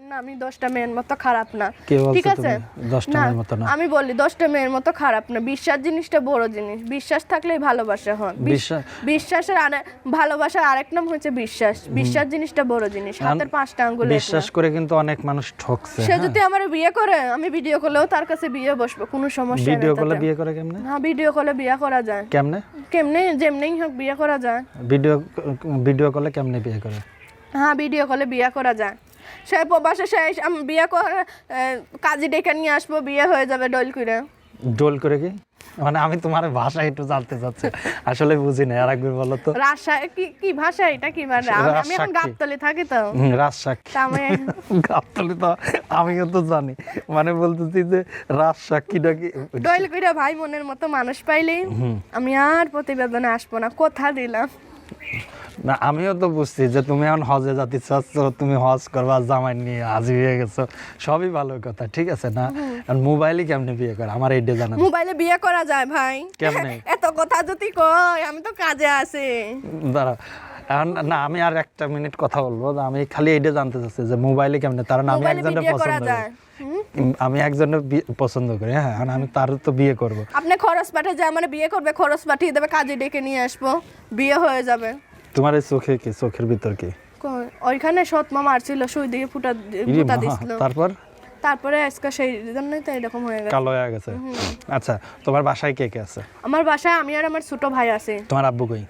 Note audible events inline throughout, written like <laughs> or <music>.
না আমি দশটা মেয়ের মতো খারাপ না। ঠিক আছে? না, মেয়ের মতো না? আমি বলি দশটা মেয়ের মতো খারাপ না। বিশ্বাস জিনিসটা বড় জিনিস। বিশ্বাস থাকলেই ভালোবাসা হয়। বিশ্বাস- বিশ্বাসের আরে ভালোবাসার আরেক নাম হচ্ছে বিশ্বাস। বিশ্বাস জিনিসটা বড় জিনিস। হাতের পাঁচটা আঙ্গুল বিশ্বাস করে কিন্তু অনেক মানুষ ঠকছে সে যদি আমার বিয়ে করে আমি ভিডিও কলেও তার কাছে বিয়ে বসবো কোনো সমস্যা ভিডিও কলে বিয়ে করে কেমনে? হ্যাঁ ভিডিও কলে বিয়ে করা যায়। কেমনে? কেমনে? যেমনি হোক বিয়ে করা যায়। ভিডিও ভিডিও কলে কেমনে বিয়ে করে? হ্যাঁ ভিডিও কলে বিয়ে করা যায়। সে প্রবাসে সে আমি বিয়ে করে কাজী ডেকে নিয়ে আসব বিয়ে হয়ে যাবে ডল করে ডোল করে কি? মানে আমি তোমার ভাষা একটু জানতে চাচ্ছি। আসলে বুঝি না আর একবার বলো তো। রাজশাহী কি কি ভাষা এটা কি? মানে আমি- এখন রাজশাহী। গাবতলি থাকি তো। রাজসাক্ষী আমি গাবতলি তো আমিও তো জানি। মানে বলতেছি যে রাজসাক্ষী নাকি ডল করে ভাই মনের মতো মানুষ পাইলেই আমি আর প্রতিবেদনে আসব না কথা দিলাম? না আমিও তো বুঝছি যে তুমি এখন হজে যাতে চাচ্ছ তুমি হজ করবা জামাই নিয়ে হাজির হয়ে গেছো সবই ভালো কথা ঠিক আছে না? আর মোবাইলে কেমনে বিয়ে করে? আমার এইটা জানা মোবাইলে বিয়ে করা যায় ভাই। কেমনে? <laughs> এত কথা যদি কয় আমি তো কাজে আছি। দাঁড়া এখন না আমি আর একটা মিনিট কথা বলব। আমি খালি এইটা জানতে চাচ্ছি যে মোবাইলে কেমনে? তার আমি একজনের পছন্দ করি। আমি একজনের পছন্দ করি হ্যাঁ আমি তার তো বিয়ে করব। আপনি খরচ যে আমার বিয়ে করবে খরচ পাঠিয়ে দেবে কাজে ডেকে নিয়ে আসব। বিয়ে হয়ে যাবে। তোমার এই চোখে কি? চোখের ভিতর কি? ওইখানে সৎমা মারছিল সুই দিয়ে ফুটা ফুটা দিছিল। তারপর? তারপরে আজকে সেই জন্যই তো এরকম হয়ে গেছে। কালো হয়ে গেছে। আচ্ছা তোমার বাসায় কে কে আছে? আমার বাসায় আমি আর আমার ছোট ভাই আছে। তোমার আব্বু কই?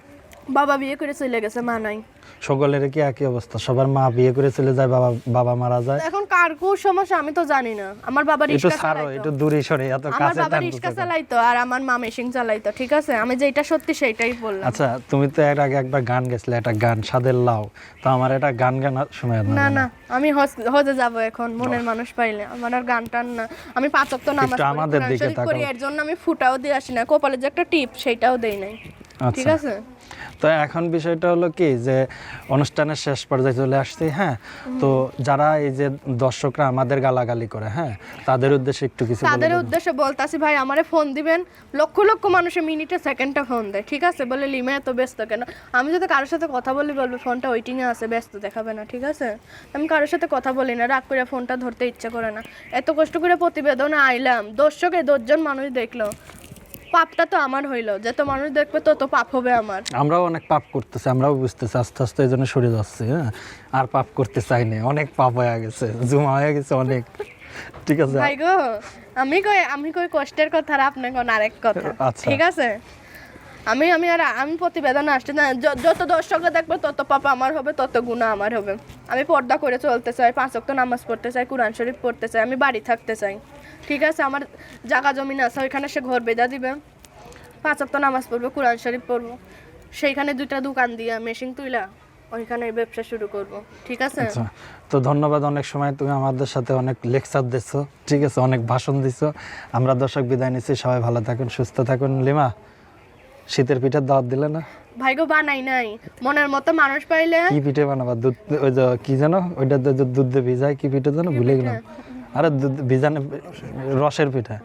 বাবা বিয়ে করে চলে গেছে মা নাই। সকলের কি একই অবস্থা? সবার মা বিয়ে করে চলে যায় বাবা বাবা মারা যায়? এখন কার কোন সমস্যা আমি তো জানি না। আমার বাবা ছাড়ো চালাইতো। একটু দূরে সরে এত আমার কাছে বাবা টানতেছো রিক্সা চালাইতো আর আমার মা মেশিন চালাইতো ঠিক আছে? আমি যেটা সত্যি সেইটাই বললাম। আচ্ছা তুমি তো এর আগে একবার গান গেছিলে একটা গান সাদের লাও। তো আমার একটা গান গান শোনা না না আমি হজ- যাব এখন মনের মানুষ পাইলে। আমার আর গান টান না। আমি পাঁচ ওয়াক্ত নামাজ আমাদের দিকে তাকাও। এর জন্য আমি ফুটাও দিয়ে আসি না। কপালে যে একটা টিপ সেটাও দেই নাই। ঠিক আচ্ছা আছে? তো এখন বিষয়টা হলো কি যে অনুষ্ঠানের শেষ পর্যায়ে চলে আসছি হ্যাঁ? তো যারা এই যে দর্শকরা আমাদের গালাগালি করে হ্যাঁ? তাদের উদ্দেশ্যে একটু কিছু তাদের উদ্দেশ্যে বলতাছি ভাই আমারে ফোন দিবেন। লক্ষ লক্ষ মানুষের মিনিটে সেকেন্ডটা ফোন দেয়। ঠিক আছে? বলে লিমা এত ব্যস্ত কেন? আমি যদি কারোর সাথে কথা বলি বলব ফোনটা ওয়েটিং এ আছে ব্যস্ত দেখাবে না। ঠিক আছে? আমি কারোর সাথে কথা বলি না রাগ করে ফোনটা ধরতে ইচ্ছা করে না। এত কষ্ট করে প্রতিবেদনে আইলাম। দর্শকে দশজন মানুষ দেখল। পাপটা তো আমার হইল যত মানুষ দেখবে তত পাপ হবে আমার। আমরাও অনেক পাপ করতেছি আমরাও বুঝতেছি আস্তে আস্তে এই জন্য সরে যাচ্ছি হ্যাঁ? আর পাপ করতে চাই না অনেক পাপ হয়ে গেছে জমা হয়ে গেছে অনেক। ঠিক আছে? ভাই গো আমি কই আমি কই কষ্টের কথা আর আপনি কোন আরেক কথা। আচ্ছা। ঠিক আছে? আমি আমি আর আমি প্রতিবেদন আসতে না। যত দর্শকরা দেখবে, তত পাপা আমার হবে, তত গুণা আমার হবে। আমি পর্দা করে চলতে চাই, পাঁচ ওয়াক্ত নামাজ পড়তে চাই, কোরআন শরীফ পড়তে চাই, আমি বাড়ি থাকতে চাই। ঠিক আছে, আমার জায়গা জমিন আছে, ওইখানে সে ঘর বেঁধা দিবে। পাঁচ ওয়াক্ত নামাজ পড়ব, কোরআন শরীফ পড়ব। সেইখানে দুইটা দোকান দিয়া মেশিন তুইলা, ওইখানে ব্যবসা শুরু করব। ঠিক আছে? আচ্ছা তো ধন্যবাদ অনেক সময় তুমি আমাদের সাথে অনেক লেকচার দিছো। ঠিক আছে, অনেক ভাষণ দিছো। আমরা দর্শক বিদায় নিচ্ছি, সবাই ভালো থাকুন, সুস্থ থাকুন। লিমা শীতের পিঠার দাওয়াত দিলে না? ভাইগো বানাই নাই। মনের মতো মানুষ পাইলে কি পিঠে বানাবা? দুধ ওই যে কি জানো ওইটা দুধ দিয়ে ভিজায় কি পিঠে জানো ভুলে গেলাম। আরে দুধ ভিজানো রসের পিঠা।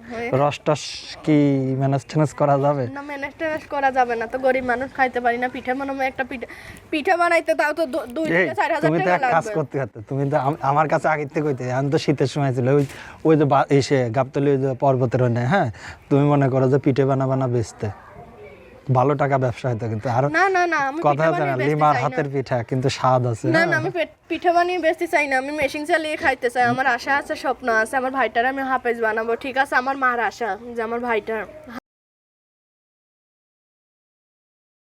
রস টস কি ম্যানেজ ট্যানেজ করা যাবে? না ম্যানেজ ট্যানেজ করা যাবে না। তো গরিব মানুষ খাইতে পারি না। পিঠা বানাবো একটা পিঠা পিঠা বানাইতে তাও তো দুই থেকে চার হাজার তুমি তো এক কাজ করতে পারতে তুমি তো আমার কাছে আগের থেকে কইতে আমি তো শীতের সময় ছিল ওই ওই যে এসে গাবতলি ওই যে পর্বতের ওখানে হ্যাঁ? তুমি মনে করো যে পিঠে বানা বানা বেচতে? ভালো টাকা ব্যবসা হইতো কিন্তু আর না না না আমি কথা পিঠা হচ্ছে না লিমার হাতের পিঠা কিন্তু স্বাদ আছে না হ্যাঁ। না আমি পিঠা বানিয়ে বেচতে চাই না আমি মেশিন চালিয়ে খাইতে চাই আমার আশা আছে স্বপ্ন আছে আমার ভাইটার আমি হাফেজ বানাবো ঠিক আছে আমার মার আশা যে আমার ভাইটার